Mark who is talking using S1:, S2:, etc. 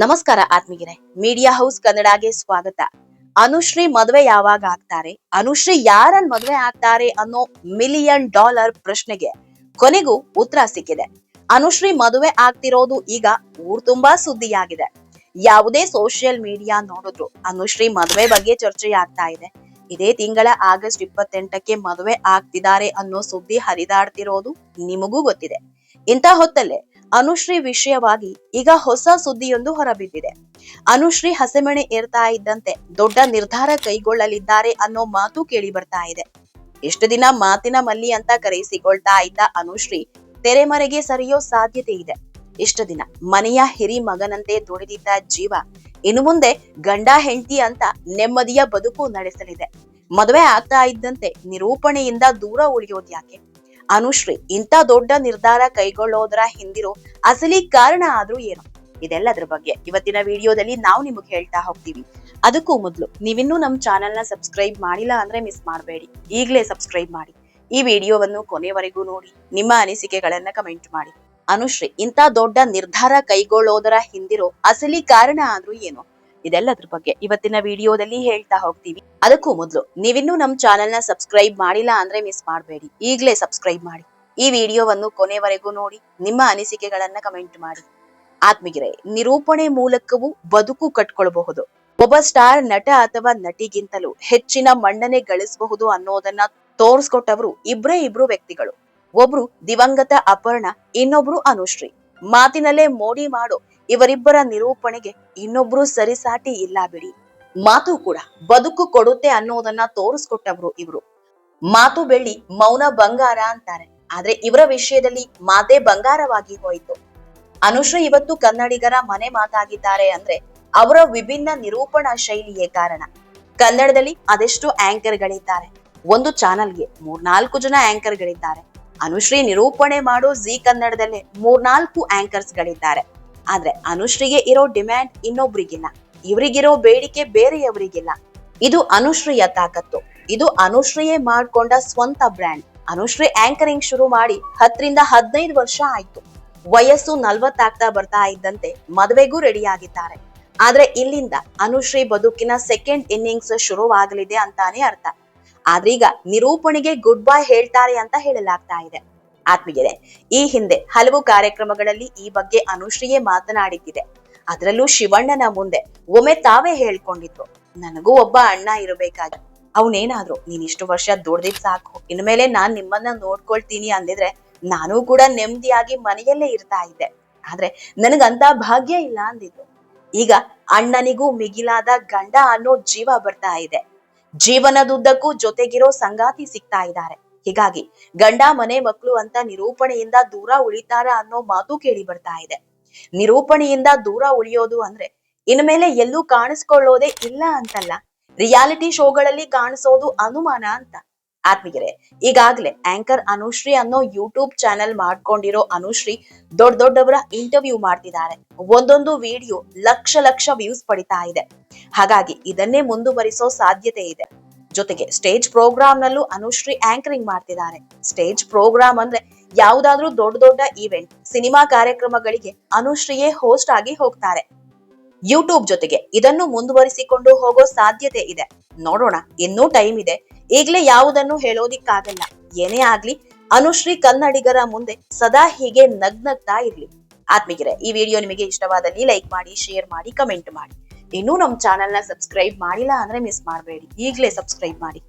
S1: ನಮಸ್ಕಾರ ಆತ್ಮೀಯರೇ. Media house ಕನ್ನಡಗೆ ಸ್ವಾಗತ. ಅನುಶ್ರೀ ಮದುವೆ ಯಾವಾಗ ಆಗ್ತಾರೆ? ಅನುಶ್ರೀ ಯಾರನ್ ಮದುವೆ ಆಗ್ತಾರೆ ಅನ್ನೋ ಮಿಲಿಯನ್ ಡಾಲರ್ ಪ್ರಶ್ನೆಗೆ ಕೊನೆಗೂ ಉತ್ತರ ಸಿಕ್ಕಿದೆ. ಅನುಶ್ರೀ ಮದುವೆ ಆಗ್ತಿರೋದು ಈಗ ಊರ್ ತುಂಬಾ ಸುದ್ದಿಯಾಗಿದೆ. ಯಾವುದೇ ಸೋಷಿಯಲ್ ಮೀಡಿಯಾ ನೋಡಿದ್ರು ಅನುಶ್ರೀ ಮದುವೆ ಬಗ್ಗೆ ಚರ್ಚೆ ಆಗ್ತಾ ಇದೆ. ಇದೇ ತಿಂಗಳ ಆಗಸ್ಟ್ ಇಪ್ಪತ್ತೆಂಟಕ್ಕೆ ಮದುವೆ ಆಗ್ತಿದ್ದಾರೆ ಅನ್ನೋ ಸುದ್ದಿ ಹರಿದಾಡ್ತಿರೋದು ನಿಮಗೂ ಗೊತ್ತಿದೆ. ಇಂಥ ಹೊತ್ತಲ್ಲೇ ಅನುಶ್ರೀ ವಿಷಯವಾಗಿ ಈಗ ಹೊಸ ಸುದ್ದಿಯೊಂದು ಹೊರಬಿದ್ದಿದೆ. ಅನುಶ್ರೀ ಹಸೆಮಣೆ ಏರ್ತಾ ಇದ್ದಂತೆ ದೊಡ್ಡ ನಿರ್ಧಾರ ಕೈಗೊಳ್ಳಲಿದ್ದಾರೆ ಅನ್ನೋ ಮಾತು ಕೇಳಿ ಬರ್ತಾ ಇದೆ. ಎಷ್ಟು ದಿನ ಮಾತಿನ ಮಲ್ಲಿ ಅಂತ ಕರೆಯಿಸಿಕೊಳ್ತಾ ಇದ್ದ ಅನುಶ್ರೀ ತೆರೆಮರೆಗೆ ಸರಿಯೋ ಸಾಧ್ಯತೆ ಇದೆ. ಇಷ್ಟು ದಿನ ಮನೆಯ ಹಿರಿ ಮಗನಂತೆ ದುಡಿದಿದ್ದ ಜೀವ ಇನ್ನು ಮುಂದೆ ಗಂಡ ಹೆಂಡತಿ ಅಂತ ನೆಮ್ಮದಿಯ ಬದುಕು ನಡೆಸಲಿದೆ. ಮದುವೆ ಆಗ್ತಾ ಇದ್ದಂತೆ ನಿರೂಪಣೆಯಿಂದ ದೂರ ಉಳಿಯೋದ್ಯಾಕೆ? ಅನುಶ್ರೀ, ಇಂಥ ದೊಡ್ಡ ನಿರ್ಧಾರ ಕೈಗೊಳ್ಳೋದರ ಹಿಂದಿರೋ ಅಸಲಿ ಕಾರಣ ಆದ್ರೂ ಏನು? ಇದೆಲ್ಲದ್ರ ಬಗ್ಗೆ ಇವತ್ತಿನ ವಿಡಿಯೋದಲ್ಲಿ ನಾವು ನಿಮಗೆ ಹೇಳ್ತಾ ಹೋಗ್ತೀವಿ. ಅದಕ್ಕೂ ಮೊದಲು ನೀವಿನ್ನೂ ನಮ್ಮ ಚಾನೆಲ್ನ ಸಬ್ಸ್ಕ್ರೈಬ್ ಮಾಡಿಲ್ಲ ಅಂದ್ರೆ ಮಿಸ್ ಮಾಡಬೇಡಿ. ಈಗಲೇ ಸಬ್ಸ್ಕ್ರೈಬ್ ಮಾಡಿ. ಈ ವಿಡಿಯೋವನ್ನು ಕೊನೆವರೆಗೂ ನೋಡಿ. ನಿಮ್ಮ ಅನಿಸಿಕೆಗಳನ್ನ ಕಮೆಂಟ್ ಮಾಡಿ. ಅನುಶ್ರೀ, ಇಂಥ ದೊಡ್ಡ ನಿರ್ಧಾರ ಕೈಗೊಳ್ಳೋದರ ಹಿಂದಿರೋ ಅಸಲಿ ಕಾರಣ ಆದ್ರೂ ಏನು? ಇದೆಲ್ಲದ್ರ ಬಗ್ಗೆ ಇವತ್ತಿನ ವಿಡಿಯೋದಲ್ಲಿ ಹೇಳ್ತಾ ಹೋಗ್ತೀವಿ. ಅದಕ್ಕೂ ಮೊದಲು ನೀವಿನ್ನೂ ನಮ್ಮ ಚಾನೆಲ್ನ ಸಬ್ಸ್ಕ್ರೈಬ್ ಮಾಡಿಲ್ಲ ಅಂದ್ರೆ ಮಿಸ್ ಮಾಡಬೇಡಿ. ಈಗಲೇ ಸಬ್ಸ್ಕ್ರೈಬ್ ಮಾಡಿ. ಈ ವಿಡಿಯೋವನ್ನು ಕೊನೆವರೆಗೂ ನೋಡಿ, ನಿಮ್ಮ ಅನಿಸಿಕೆಗಳನ್ನ ಕಮೆಂಟ್ ಮಾಡಿ. ಆತ್ಮಗಿರೆ ನಿರೂಪಣೆ ಮೂಲಕವೂ ಬದುಕು ಕಟ್ಕೊಳ್ಬಹುದು. ಒಬ್ಬ ಸ್ಟಾರ್ ನಟ ಅಥವಾ ನಟಿಗಿಂತಲೂ ಹೆಚ್ಚಿನ ಮನ್ನಣೆ ಗಳಿಸಬಹುದು ಅನ್ನೋದನ್ನ ತೋರಿಸ್ಕೊಟ್ಟವರು ಇಬ್ರೇ ಇಬ್ರು ವ್ಯಕ್ತಿಗಳು. ಒಬ್ರು ದಿವಂಗತ ಅಪರ್ಣ, ಇನ್ನೊಬ್ರು ಅನುಶ್ರೀ. ಮಾತಿನಲ್ಲೇ ಮೋಡಿ ಮಾಡು. ಇವರಿಬ್ಬರ ನಿರೂಪಣೆಗೆ ಇನ್ನೊಬ್ರು ಸರಿಸಾಟಿ ಇಲ್ಲ ಬಿಡಿ. ಮಾತು ಕೂಡ ಬದುಕು ಕೊಡುತ್ತೆ ಅನ್ನೋದನ್ನ ತೋರಿಸ್ಕೊಟ್ಟವ್ರು ಇವರು. ಮಾತು ಬೆಳ್ಳಿ ಮೌನ ಬಂಗಾರ ಅಂತಾರೆ. ಆದ್ರೆ ಇವರ ವಿಷಯದಲ್ಲಿ ಮಾತೇ ಬಂಗಾರವಾಗಿ ಹೋಯಿತು. ಅನುಶ್ರೀ ಇವತ್ತು ಕನ್ನಡಿಗರ ಮನೆ ಮಾತಾಗಿದ್ದಾರೆ ಅಂದ್ರೆ ಅವರ ವಿಭಿನ್ನ ನಿರೂಪಣಾ ಶೈಲಿಯೇ ಕಾರಣ. ಕನ್ನಡದಲ್ಲಿ ಅದೆಷ್ಟು ಆಂಕರ್ಗಳಿದ್ದಾರೆ ಒಂದು ಚಾನಲ್ಗೆ ಮೂರ್ನಾಲ್ಕು ಜನ ಆಂಕರ್ಗಳಿದ್ದಾರೆ ಅನುಶ್ರೀ ನಿರೂಪಣೆ ಮಾಡೋ ಜೀ ಕನ್ನಡದಲ್ಲಿ ಮೂರ್ನಾಲ್ಕು ಆಂಕರ್ಸ್ ಗಳಿದ್ದಾರೆ. ಆದ್ರೆ ಅನುಶ್ರೀಗೆ ಇರೋ ಡಿಮ್ಯಾಂಡ್ ಇನ್ನೊಬ್ರಿಗಿಲ್ಲ. ಇವರಿಗಿರೋ ಬೇಡಿಕೆ ಬೇರೆಯವರಿಗಿಲ್ಲ. ಇದು ಅನುಶ್ರೀಯ ತಾಕತ್ತು. ಇದು ಅನುಶ್ರೀಯೇ ಮಾಡ್ಕೊಂಡ ಸ್ವಂತ ಬ್ರ್ಯಾಂಡ್ ಅನುಶ್ರೀ ಆಂಕರಿಂಗ್ ಶುರು ಮಾಡಿ ಹತ್ತರಿಂದ ಹದಿನೈದು ವರ್ಷ ಆಯ್ತು. ವಯಸ್ಸು ನಲ್ವತ್ತಾಗ್ತಾ ಬರ್ತಾ ಇದ್ದಂತೆ ಮದುವೆಗೂ ರೆಡಿ ಆಗಿದ್ದಾರೆ ಆದ್ರೆ ಇಲ್ಲಿಂದ ಅನುಶ್ರೀ ಬದುಕಿನ ಸೆಕೆಂಡ್ ಇನ್ನಿಂಗ್ಸ್ ಶುರುವಾಗಲಿದೆ ಅಂತಾನೆ ಅರ್ಥ. ಆದ್ರೀಗ ನಿರೂಪಣೆಗೆ ಗುಡ್ ಬಾಯ್ ಹೇಳ್ತಾರೆ ಅಂತ ಹೇಳಲಾಗ್ತಾ ಇದೆ. ಆತ್ಮೀಯರೇ, ಈ ಹಿಂದೆ ಹಲವು ಕಾರ್ಯಕ್ರಮಗಳಲ್ಲಿ ಈ ಬಗ್ಗೆ ಅನುಶ್ರೀಯೇ ಮಾತನಾಡಿದ್ದಿದೆ. ಅದರಲ್ಲೂ ಶಿವಣ್ಣನ ಮುಂದೆ ಒಮ್ಮೆ ತಾವೇ ಹೇಳ್ಕೊಂಡಿದ್ರು, ನನಗೂ ಒಬ್ಬ ಅಣ್ಣ ಇರಬೇಕಾದ ಅವನೇನಾದ್ರು, ನೀನ್ ಇಷ್ಟು ವರ್ಷ ದುಡ್ದಿದ್ ಸಾಕು. ಇನ್ಮೇಲೆ ನಾನ್ ನಿಮ್ಮನ್ನ ನೋಡ್ಕೊಳ್ತೀನಿ ಅಂದಿದ್ರೆ ನಾನು ಕೂಡ ನೆಮ್ಮದಿಯಾಗಿ ಮನೆಯಲ್ಲೇ ಇರ್ತಾ ಇದ್ದೆ. ಆದ್ರೆ ನನಗಂತ ಭಾಗ್ಯ ಇಲ್ಲ ಅಂದಿದ್ರು. ಈಗ ಅಣ್ಣನಿಗೂ ಮಿಗಿಲಾದ ಗಂಡ ಅನ್ನೋ ಜೀವ ಬರ್ತಾ ಇದೆ. ಜೀವನದುದ್ದಕ್ಕೂ ಜೊತೆಗಿರೋ ಸಂಗಾತಿ ಸಿಗ್ತಾ ಇದ್ದಾರೆ. ಹೀಗಾಗಿ ಗಂಡ, ಮನೆ ಮಕ್ಕಳು ಅಂತ ನಿರೂಪಣೆಯಿಂದ ದೂರ ಉಳಿತಾರ ಅನ್ನೋ ಮಾತು ಕೇಳಿ ಬರ್ತಾ ಇದೆ. ನಿರೂಪಣೆಯಿಂದ ದೂರ ಉಳಿಯೋದು ಅಂದ್ರೆ ಇನ್ಮೇಲೆ ಎಲ್ಲೂ ಕಾಣಿಸ್ಕೊಳ್ಳೋದೇ ಇಲ್ಲ ಅಂತಲ್ಲ. ರಿಯಾಲಿಟಿ ಶೋಗಳಲ್ಲಿ ಕಾಣಿಸೋದು ಅನುಮಾನ ಅಂತ. ಆತ್ಮೀಯರೇ, ಈಗಾಗ್ಲೇ ಆಂಕರ್ ಅನುಶ್ರೀ ಅನ್ನೋ ಯೂಟ್ಯೂಬ್ ಚಾನೆಲ್ ಮಾಡ್ಕೊಂಡಿರೋ ಅನುಶ್ರೀ ದೊಡ್ಡ ದೊಡ್ಡವರ ಇಂಟರ್ವ್ಯೂ ಮಾಡ್ತಿದ್ದಾರೆ. ಒಂದೊಂದು ವಿಡಿಯೋ ಲಕ್ಷ ಲಕ್ಷ ವ್ಯೂಸ್ ಪಡಿತಾ ಇದೆ. ಹಾಗಾಗಿ ಇದನ್ನೇ ಮುಂದುವರಿಸೋ ಸಾಧ್ಯತೆ ಇದೆ. ಜೊತೆಗೆ ಸ್ಟೇಜ್ ಪ್ರೋಗ್ರಾಮ್ ನಲ್ಲೂ ಅನುಶ್ರೀ ಆಂಕರಿಂಗ್ ಮಾಡ್ತಿದ್ದಾರೆ. ಸ್ಟೇಜ್ ಪ್ರೋಗ್ರಾಮ್ ಅಂದ್ರೆ ಯಾವುದಾದ್ರೂ ದೊಡ್ಡ ದೊಡ್ಡ ಈವೆಂಟ್ ಸಿನಿಮಾ ಕಾರ್ಯಕ್ರಮಗಳಿಗೆ ಅನುಶ್ರೀಯೇ ಹೋಸ್ಟ್ ಆಗಿ ಹೋಗ್ತಾರೆ. ಯೂಟ್ಯೂಬ್ ಜೊತೆಗೆ ಇದನ್ನು ಮುಂದುವರಿಸಿಕೊಂಡು ಹೋಗೋ ಸಾಧ್ಯತೆ ಇದೆ. ನೋಡೋಣ, ಇನ್ನೂ ಟೈಮ್ ಇದೆ. ಈಗಲೇ ಯಾವುದನ್ನು ಹೇಳೋದಿಕ್ಕಾಗಲ್ಲ. ಏನೇ ಆಗ್ಲಿ ಅನುಶ್ರೀ ಕನ್ನಡಿಗರ ಮುಂದೆ ಸದಾ ಹೀಗೆ ನಗ್ನಗ್ತಾ ಇರ್ಲಿ. ಆತ್ಮೀಗಿರೆ ಈ ವಿಡಿಯೋ ನಿಮಗೆ ಇಷ್ಟವಾದಲ್ಲಿ ಲೈಕ್ ಮಾಡಿ ಶೇರ್ ಮಾಡಿ ಕಮೆಂಟ್ ಮಾಡಿ. ಇನ್ನೂ ನಮ್ಮ ಚಾನೆಲ್ನ ಸಬ್ಸ್ಕ್ರೈಬ್ ಮಾಡಿಲ್ಲ ಅಂದ್ರೆ ಮಿಸ್ ಮಾಡಬೇಡಿ. ಈಗಲೇ ಸಬ್ಸ್ಕ್ರೈಬ್ ಮಾಡಿ.